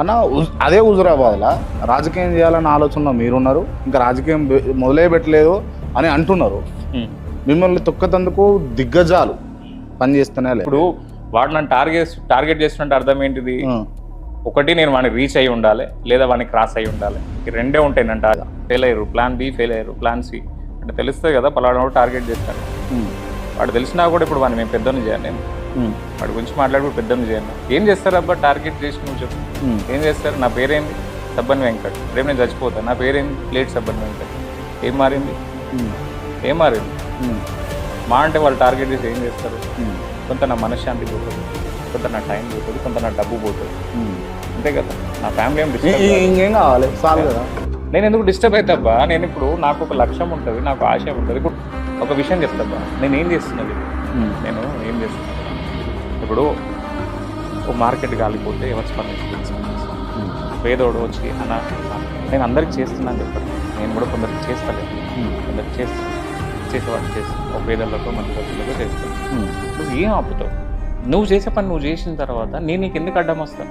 అన్న అదే హుజురాబాద్లో? రాజకీయం చేయాలన్న ఆలోచనలో మీరున్నారు ఇంకా రాజకీయం మొదలే పెట్టలేదు అని అంటున్నారు. మిమ్మల్ని తొక్కతందుకు దిగ్గజాలు పనిచేస్తూనే ఇప్పుడు వాడు నన్ను టార్గెట్ టార్గెట్ చేస్తున్నట్టు అర్థం ఏంటిది? ఒకటి నేను వాడిని రీచ్ అయి ఉండాలి లేదా వాడిని క్రాస్ అయి ఉండాలి. ఈ రెండే ఉంటాయి నంట ఫెయిల్ అయ్యారు ప్లాన్ బి ఫెయిల్ అయ్యారు ప్లాన్ సి. అంటే తెలుస్తుంది కదా పలానా టార్గెట్ చేస్తాను వాడు తెలిసినా కూడా ఇప్పుడు వాడిని మేము పెద్దోని చేయాలి. నేను వాడి గురించి మాట్లాడి పెద్దోని చేయాలి ఏం చేస్తారు అబ్బా? టార్గెట్ చేసి నువ్వు చెప్పు. ఏం చేస్తారు? నా పేరేంది? సబ్బన్ వెంకట్. రేపు నేను చచ్చిపోతాను నా పేరేంది? ప్లేట్ సబ్బన్ వెంకట్. ఏం మారింది? ఏం మారింది? మా అంటే వాళ్ళు టార్గెట్ చేసి ఏం చేస్తారు? కొంత నా మనశ్శాంతి పోతుంది. కొంత నా టైం పోతుంది. కొంత నా డబ్బు పోతుంది. అంతే కదా? నా ఫ్యామిలీ ఏం ఇంకేం కావాలి? చాలు కదా. నేను ఎందుకు డిస్టర్బ్ అవుతాబ్బా నేను ఇప్పుడు నాకు ఒక లక్ష్యం ఉంటుంది నాకు ఆశ ఉంటుంది. ఇప్పుడు ఒక విషయం చెప్తాబ్బా నేను ఏం చేస్తున్నది? నేను ఏం చేస్తున్నాను ఇప్పుడు ఒక మార్కెట్ కాలిపోతే ఎవరు స్పందించాలి ఉమ్, పేదోడు వచ్చి అన్న నేను అందరికి చేస్తున్నాను చెప్పండి నేను కూడా కొందరికి చేస్తాను కొందరికి చేస్తాను చేసేవాళ్ళు చేస్తాను ఒక పేదలకు మంచి వ్యక్తులకు చేస్తాను. నువ్వు ఏం ఆపుతావు? నువ్వు చేసే పని నువ్వు చేసిన తర్వాత నేను నీకు ఎందుకు అడ్డం వస్తాను?